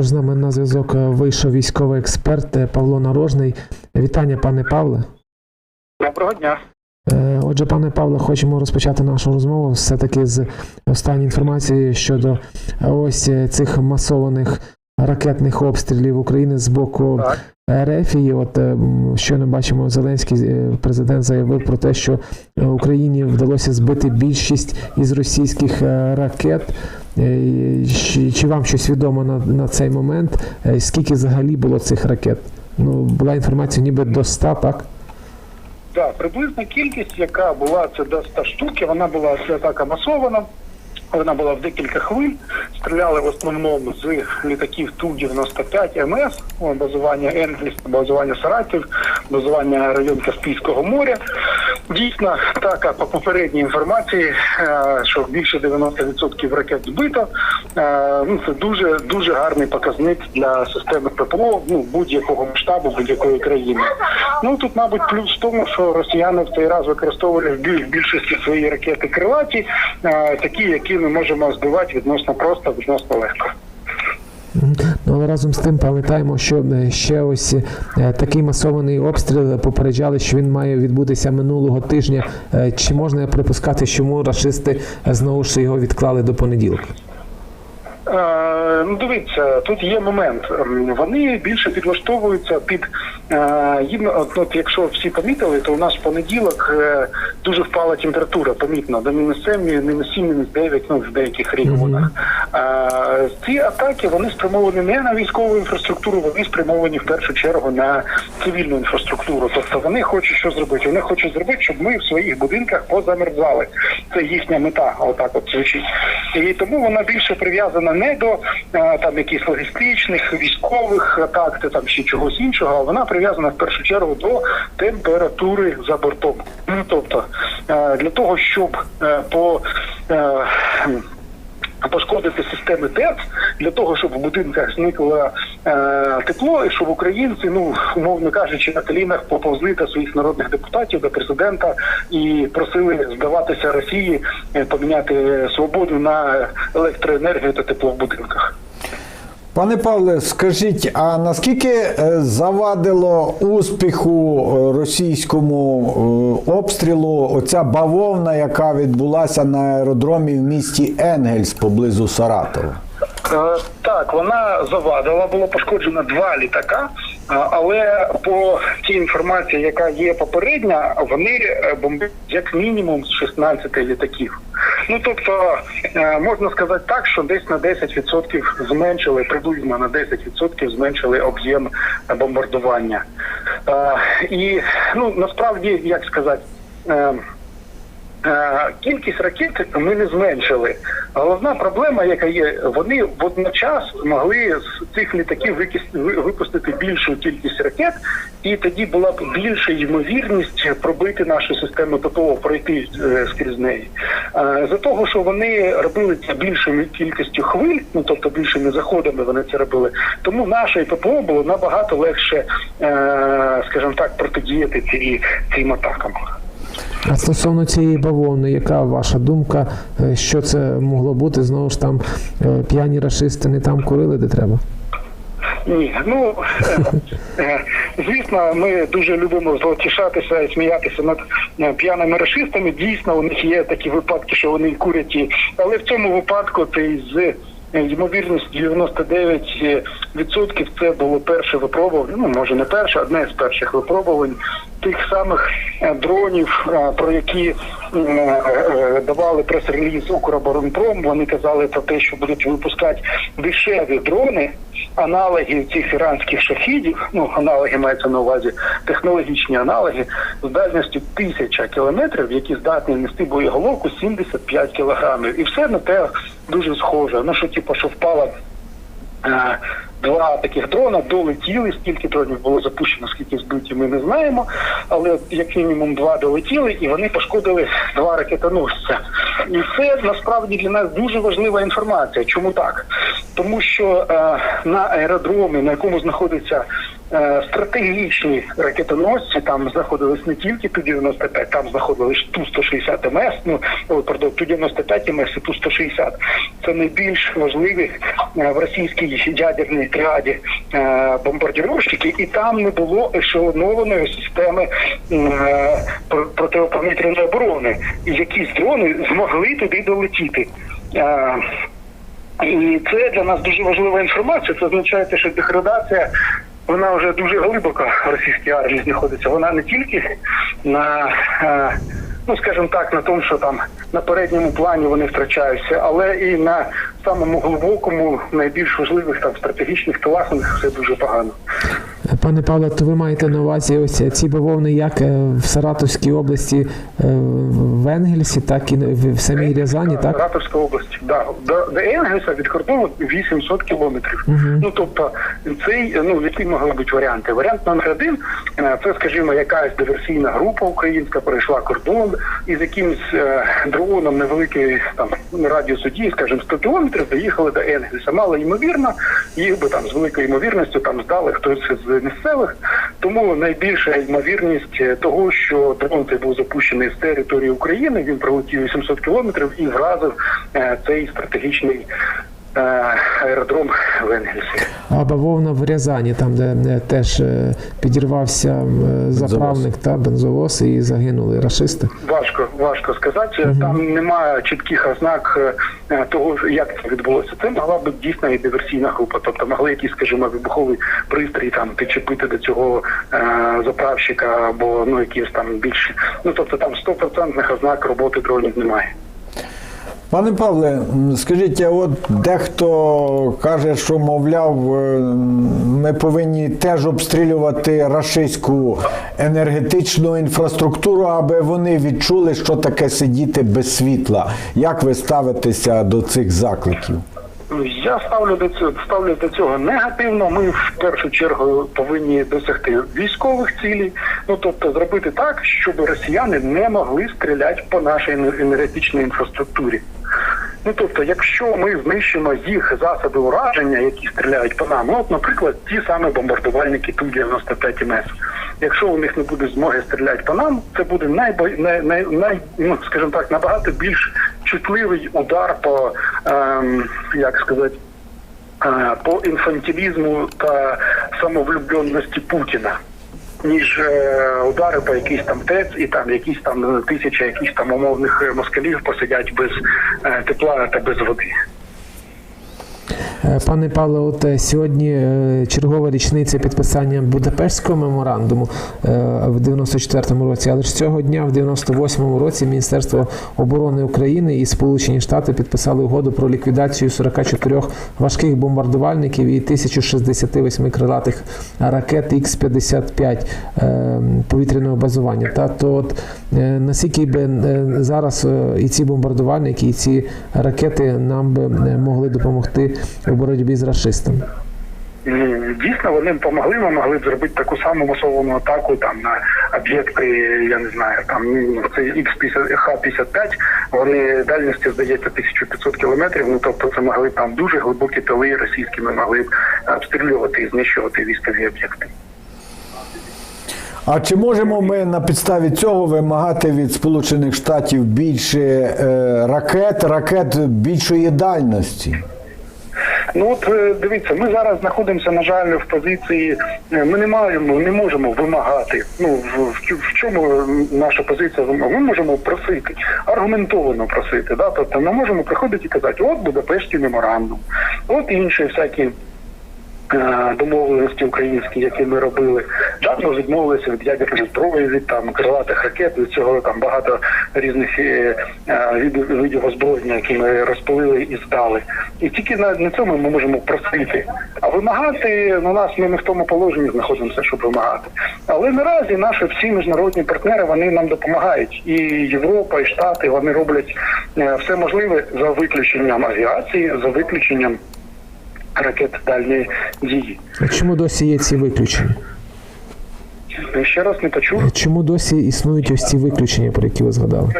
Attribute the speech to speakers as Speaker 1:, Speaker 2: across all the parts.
Speaker 1: Також з нами на зв'язок е, вийшов військовий експерт е, Павло Нарожний. Вітання, пане Павле.
Speaker 2: Доброго дня.
Speaker 1: Е, Отже, пане Павло, хочемо розпочати нашу розмову все-таки з останньої інформації щодо ось цих масованих ракетних обстрілів України з боку
Speaker 2: Так.
Speaker 1: РФ. І от е, щойно бачимо, Зеленський е, президент заявив про те, що е, Україні вдалося збити більшість із російських ракет. Чи, чи вам щось відомо на, на цей момент? Скільки взагалі було цих ракет? Ну, була інформація ніби до 100, так?
Speaker 2: Да, приблизна кількість, яка була це до 100 штук, вона була атака масована. Вона була в декілька хвиль. Стріляли в основному з літаків Ту-95 МС, базування Енгельс, базування Саратів, базування район Каспійського моря. Дійсно, так, по попередній інформації, е, що більше 90% ракет збито. Е, Ну, це дуже дуже гарний показник для системи ППО ну, будь-якого масштабу, будь-якої країни. Ну тут, мабуть, плюс в тому, що росіяни в цей раз використовували в більшості свої ракети крилаті, е, такі, які ми можемо збивати відносно просто, відносно легко.
Speaker 1: Ну, але разом з тим пам'ятаємо, що е, ще ось е, такий масований обстріл попереджали, що він має відбутися минулого тижня. Е, Чи можна припускати, чому рашисти е, знову ж його відклали до понеділка?
Speaker 2: Е, ну, дивіться, тут є момент. Ем, Вони більше підлаштовуються під е, їм, от, от, якщо всі помітили, то у нас в понеділок е, дуже впала температура, помітно, до мінус 7, мінус 7, мінус 9, ну, в деяких регіонах. Е, ці атаки вони спрямовані не на військову інфраструктуру, вони спрямовані в першу чергу на цивільну інфраструктуру. Тобто вони хочуть що зробити? Вони хочуть зробити, щоб ми в своїх будинках позамерзали. Це їхня мета, отак от звучить. І тому вона більше прив'язана не до е, там якихось логістичних, військових атак, та там чи чогось іншого, а вона прив'язана в першу чергу до температури за бортом. Ну, тобто е, для того, щоб по пошкодити системи ТЕЦ для того, щоб в будинках зникло е, тепло, і щоб українці, ну умовно кажучи, на колінах поповзли до своїх народних депутатів, до президента і просили здаватися Росії, е, поміняти свободу на електроенергію та тепло в будинках.
Speaker 3: Пане Павле, скажіть, а наскільки е, завадило успіху е, російському е, обстрілу оця бавовна, яка відбулася на аеродромі в місті Енгельс поблизу Саратова?
Speaker 2: Так, вона завадила, було пошкоджено два літака, але по тій інформації, яка є попередня, вони е, бомбили як мінімум з 16 літаків. Ну тобто е, можна сказати так, що десь на 10% зменшили, приблизно на 10% зменшили об'єм бомбардування. Е, І ну насправді, як сказати. Е, Кількість ракет ми не зменшили. Головна проблема, яка є, вони водночас могли з цих літаків випустити більшу кількість ракет, і тоді була б більша ймовірність пробити нашу систему ППО, пройти е, скрізь неї. Е, За того, що вони робили це більшою кількістю хвиль, ну тобто більшими заходами вони це робили, тому нашій ППО було набагато легше, скажімо так, протидіяти цим атакам.
Speaker 1: А стосовно цієї бавовни, яка ваша думка, е, що це могло бути? Знову ж там е, п'яні рашисти не там курили, де треба?
Speaker 2: Ні, ну е, звісно, ми дуже любимо злотішатися і сміятися над п'яними рашистами. Дійсно, у них є такі випадки, що вони курять, але в цьому випадку це з ймовірністю 99% це було перше випробування. Ну може не перше, одне з перших випробувань тих самих е, дронів, е, про які е, давали прес-реліз Укроборонпром. Вони казали про те, що будуть випускати дешеві дрони, аналоги цих іранських шахідів. Ну аналоги мається на увазі технологічні аналоги з дальністю тисяча кілометрів, які здатні нести боєголовку 75 кілограмів, і все на те дуже схоже. Ну що типу, що впала Е, Два таких дрона долетіли. Скільки дронів було запущено, скільки збиті, ми не знаємо. Але як мінімум два долетіли, і вони пошкодили два ракетоносця. І це насправді для нас дуже важлива інформація. Чому так? Тому що е, на аеродромі, на якому знаходиться стратегічні ракетоносці. Там знаходились не тільки Ту-95, там знаходились Ту-160 МС, ну, пардон, Ту-95 МС і Ту-160. Це найбільш важливі е, в російській ядерній тріаді е, бомбардировщики, і там не було ешелонованої системи е, про- протиповітряної оборони. І якісь дрони змогли туди долетіти. Е, і це для нас дуже важлива інформація. Це означає, що деградація вона вже дуже глибоко російській армії знаходиться. Вона не тільки на, е, ну скажімо так, на тому, що там на передньому плані вони втрачаються, але і на самому глибокому, найбільш важливих там стратегічних тилах у них все дуже погано.
Speaker 1: Пане Павле, то ви маєте на увазі ось ці бавовни як е, в Саратовській області, е, в Енгельсі, так і в самій Рязані, так?
Speaker 2: Саратовська область. Да. До, до Енгельса від кордону 800 кілометрів. Ну тобто, цей ну які могли бути варіанти? Варіант номер один е, це, скажімо, якась диверсійна група українська перейшла кордон і з якимось е, дроном невеликий там радіусу дії, скажімо, 100 кілометрів доїхали до Енгельса. Мало ймовірно, їх би там з великою ймовірністю там здали хтось з місцевих. Тому найбільша ймовірність е, того, що дрон цей був запущений з території України, він пролетів 800 кілометрів і вразив е, цей стратегічний аеродром в Енгельсі.
Speaker 1: А бавовна в Рязані, там, де е, теж е, підірвався е, заправник та бензовоз і загинули рашисти.
Speaker 2: Важко, важко сказати. Там немає чітких ознак е, того, як це відбулося. Це могла бути дійсно і диверсійна група. Тобто могли якісь, скажімо, вибуховий пристрій там підчепити до цього е, заправщика або ну якісь там більше. Ну тобто там стопроцентних ознак роботи дронів немає.
Speaker 3: Пане Павле, скажіть, от дехто каже, що мовляв, е, ми повинні теж обстрілювати рашистську енергетичну інфраструктуру, аби вони відчули, що таке сидіти без світла. Як ви ставитеся до цих закликів?
Speaker 2: Я ставлю до цього ставлю до цього негативно. Ми в першу чергу повинні досягти військових цілей. Ну тобто зробити так, щоб росіяни не могли стріляти по нашій енер- енергетичній інфраструктурі. Ну тобто, якщо ми знищимо їх засоби ураження, які стріляють по нам, ну от, наприклад, ті самі бомбардувальники Ту-95 МС. Якщо у них не буде змоги стріляти по нам, це буде найбо... най... Най... Най... ну, скажімо так, набагато більш чутливий удар по ем, як сказати. е, По інфантилізму та самовлюбленості Путіна, ніж е, удари по якийсь там ТЕЦ і там якісь там тисяча якісь там умовних е, москалів посидять без е, тепла та без води.
Speaker 1: Е, Пане Павле, от е, сьогодні е, чергова річниця підписання Будапештського меморандуму в 94-му році, але ж цього дня, в 98-му році, Міністерство оборони України і Сполучені Штати підписали угоду про ліквідацію 44 важких бомбардувальників і 1068 крилатих ракет Х-55 е, повітряного базування. Та то от наскільки би зараз і ці бомбардувальники, і ці ракети нам би могли допомогти у боротьбі з расистами?
Speaker 2: Дійсно, вони б помогли, ми могли б зробити таку саму масовану атаку там на об'єкти, я не знаю, там ну, це X-50, Х-55, вони дальністю, здається, 1500 кілометрів, ну тобто це могли б там дуже глибокі тили російські, ми могли б обстрілювати і знищувати військові об'єкти.
Speaker 3: А чи можемо ми на підставі цього вимагати від Сполучених Штатів більше е, ракет, ракет більшої дальності?
Speaker 2: Ну от е, дивіться, ми зараз знаходимося, на жаль, в позиції. е, Ми не маємо, не можемо вимагати. Ну в, в, чому наша позиція? Ми можемо просити, аргументовано просити. Да? Тобто ми можемо приходити і казати, от Будапештський меморандум, от інші всякі. Е, Домовленості українські, які ми робили, ми відмовилися від ядерної зброї, від там крилатих ракет, від цього там багато різних е, е, видів, озброєння, які ми розпилили і здали. І тільки на, на цьому ми можемо просити. А вимагати ну, нас ми не в тому положенні знаходимося, щоб вимагати. Але наразі наші всі міжнародні партнери вони нам допомагають. І Європа, і Штати вони роблять все можливе за виключенням авіації, за виключенням ракет дальньої дії.
Speaker 1: А Чому досі є ці виключення?
Speaker 2: Ще раз не почув.
Speaker 1: Чому досі існують ось ці виключення, про які ви згадали?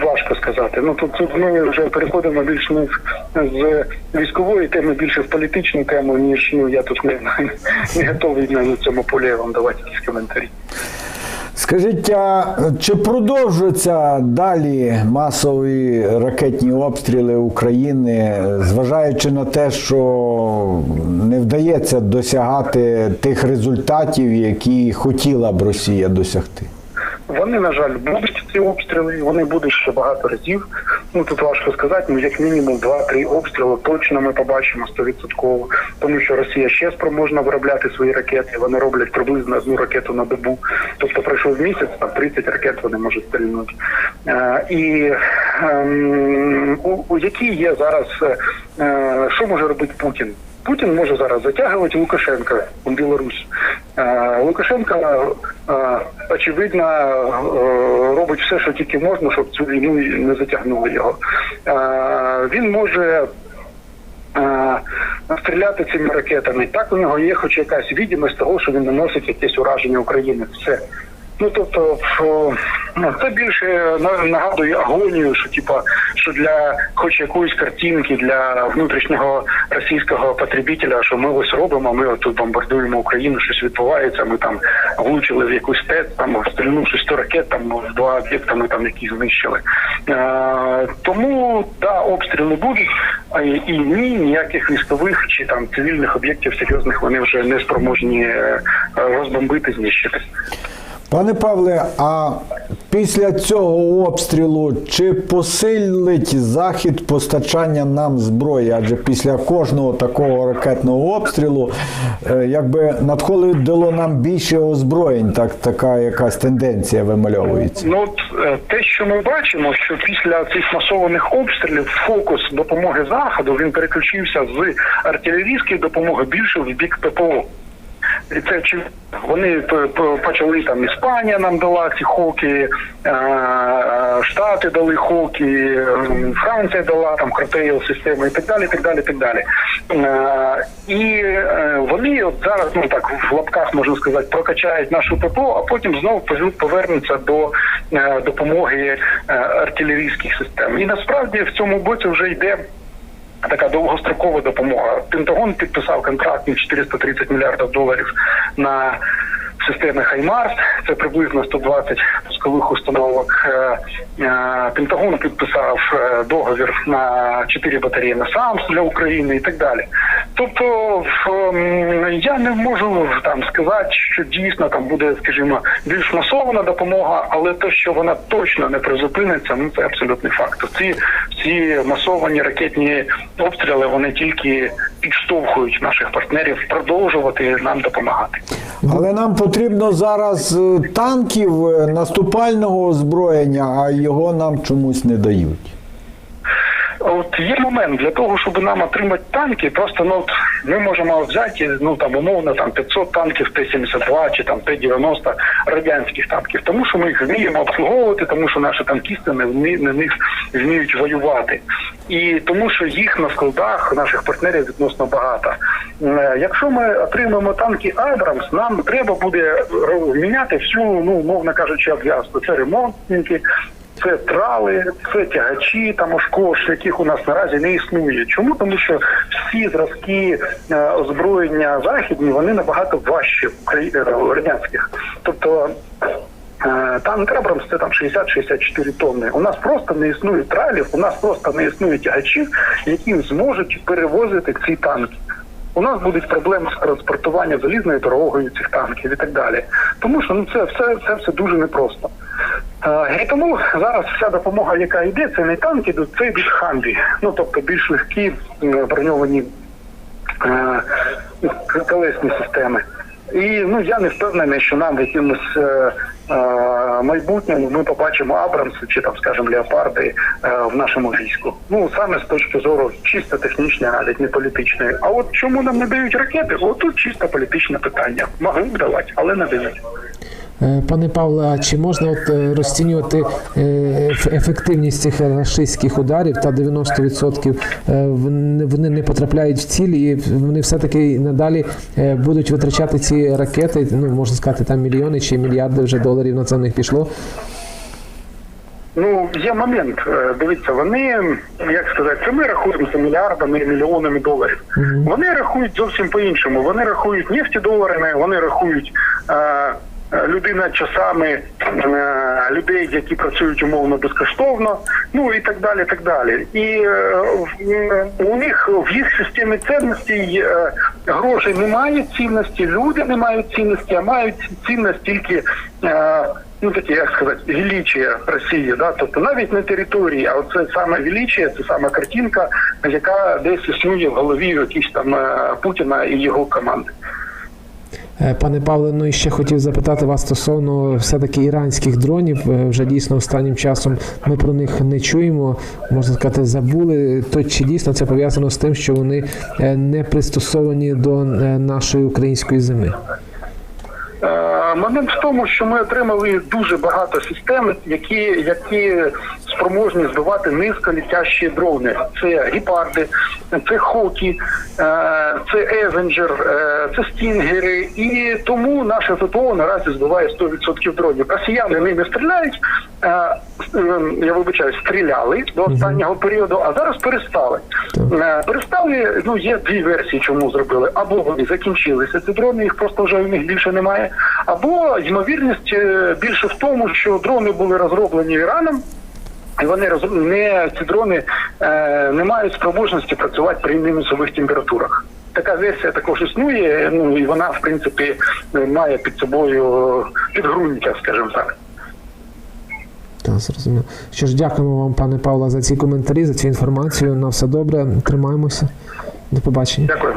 Speaker 2: Важко сказати. Ну тут, тут ми вже переходимо більш не в з військової теми більше в політичну тему, ніж ну я тут не, не готовий на цьому полі вам давати якісь коментарі.
Speaker 3: Скажіть, а чи продовжуються далі масові ракетні обстріли України, зважаючи на те, що не вдається досягати тих результатів, які хотіла б Росія досягти?
Speaker 2: Вони, на жаль, будуть ці обстріли, вони будуть ще багато разів. Ну тут важко сказати, ну як мінімум 2-3 обстріли точно ми побачимо 100%, тому що Росія ще спроможна виробляти свої ракети. Вони роблять приблизно одну ракету на добу. Тобто пройшов місяць, там 30 ракет вони можуть стрільнути. Е, і ем, у, які є зараз, е, що може робити Путін? Путін може зараз затягувати Лукашенка у Білорусь. Е, Лукашенко, е, очевидно, е, робить все, що тільки можна, щоб цю війну не затягнули його. Він може стріляти цими ракетами. Так у нього є хоч якась відомість того, що він наносить якесь ураження України. Все. Ну тобто, ну, це більше на- нагадує агонію, що типа, що для хоч якоїсь картинки для внутрішнього російського потребителя, що ми ось робимо, ми от тут бомбардуємо Україну, щось відбувається. Ми там влучили в якусь ТЕЦ, там стрільнувши 100 ракет, там в два об'єкта ми там які знищили. Е, тому да, обстріли будуть, а і, і ні, ніяких військових чи там цивільних об'єктів серйозних вони вже не спроможні е, розбомбити, знищити.
Speaker 3: Пане Павле, а після цього обстрілу чи посилить захід постачання нам зброї? Адже після кожного такого ракетного обстрілу е, якби надходило нам більше озброєнь, так така якась тенденція вимальовується.
Speaker 2: Ну е, те, що ми бачимо, що після цих масованих обстрілів фокус допомоги заходу він переключився з артилерійської допомоги більше в бік ППО. І це чи вони почали там Іспанія нам дала ці хоки, е, Штати дали хоки, Франція дала там Кротейл системи і так далі, так далі, так далі. Е, І е, вони от зараз, ну так в лапках можна сказати, прокачають нашу ППО, а потім знову повер- повернуться до допомоги артилерійських систем. І насправді в цьому боці вже йде така довгострокова допомога. Пентагон підписав контракт на 430 мільярдів доларів на системи Хаймарс. Це приблизно 120 пускових установок. Е, е, Пентагон підписав е, договір на 4 батареї на САМС для України і так далі. Тобто ем, я не можу там сказати, що дійсно там буде, скажімо, більш масована допомога, але те, що вона точно не призупиниться, ну це абсолютний факт. Ці ці масовані ракетні обстріли вони тільки підштовхують наших партнерів продовжувати нам допомагати.
Speaker 3: Але нам потрібно зараз е, танків е, наступального озброєння, а його нам чомусь не дають.
Speaker 2: Є момент для того, щоб нам отримати танки, просто ну от ми можемо взяти ну там умовно там 500 танків Т-72 чи там Т-90 радянських танків, тому що ми їх вміємо обслуговувати, тому що наші танкісти не вмі- на них вміють воювати, і тому що їх на складах наших партнерів відносно багато. Е, Якщо ми отримаємо танки Абрамс, нам треба буде ро- міняти всю, ну умовно кажучи, обв'язку. Це ремонтники. Це трали, це тягачі там ошкош, яких у нас наразі не існує. Чому? Тому що всі зразки е, озброєння західні вони набагато важчі е, радянських. Тобто е, танк Абрамс це там 60-64 тонни. У нас просто не існує тралів, у нас просто не існує тягачів, які зможуть перевозити ці танки. У нас будуть проблеми з транспортуванням залізною дорогою цих танків і так далі. Тому що ну це все це все дуже непросто. Е, І тому зараз вся допомога, яка йде, це не танки, це йдуть хамбі. Ну тобто більш легкі броньовані е, колесні системи. І ну я не впевнений, що нам в якимось е, е, майбутньому ми побачимо Абрамси чи там, скажімо, леопарди е, в нашому війську. Ну саме з точки зору чисто технічної, навіть не політичної. А от чому нам не дають ракети? От тут чисто політичне питання. Могли б давати, але не дають.
Speaker 1: Е, Пане Павле, а чи можна от е, розцінювати е, ефективність цих рашистських ударів та 90% е, вони не потрапляють в ціль, і вони все-таки надалі будуть витрачати ці ракети, ну можна сказати, там мільйони чи мільярди вже доларів на це в них пішло.
Speaker 2: Ну, є момент. Дивіться, вони, як сказати, це ми рахуємося мільярдами і мільйонами доларів. Вони рахують зовсім по-іншому. Вони рахують нефті доларами, вони рахують. Е, Людина часами е, людей, які працюють умовно безкоштовно, ну і так далі. так далі. І е, у них в їх системі цінностей грошей не мають цінності, люди не мають цінності, а мають цінність тільки ну такі, як сказати, величія Росії, да, тобто навіть не території, а оце саме величія, це саме картинка, яка десь існує в голові якісь там Путіна і його команди.
Speaker 1: Е, Пане Павле, ну і ще хотів запитати вас стосовно все-таки іранських дронів. Е, Вже дійсно останнім часом ми про них не чуємо, можна сказати, забули. То чи дійсно це пов'язано з тим, що вони е, не пристосовані до нашої української зими?
Speaker 2: Момент в тому, що ми отримали дуже багато систем, які, які спроможні збивати низьколітящі дрони. Це гепарди, це хокі, е, це Евенджер, е, це стінгери. І тому наше ППО наразі збиває 100% дронів. Росіяни ними стріляють. е, Я вибачаю, стріляли до останнього періоду, а зараз перестали. Перестали, ну є дві версії, чому зробили. Або вони закінчилися ці дрони, їх просто вже у них більше немає. Або ймовірність більше в тому, що дрони були розроблені Іраном. І вони роз... не ці дрони е, не мають спроможності працювати при мінусових температурах. Така версія також існує. Ну і вона, в принципі, має під собою підґрунтя, скажімо так.
Speaker 1: Так, зрозуміло. Що ж, дякуємо вам, пане Павло, за ці коментарі, за цю інформацію. На все добре. Тримаємося. До побачення.
Speaker 2: Дякую.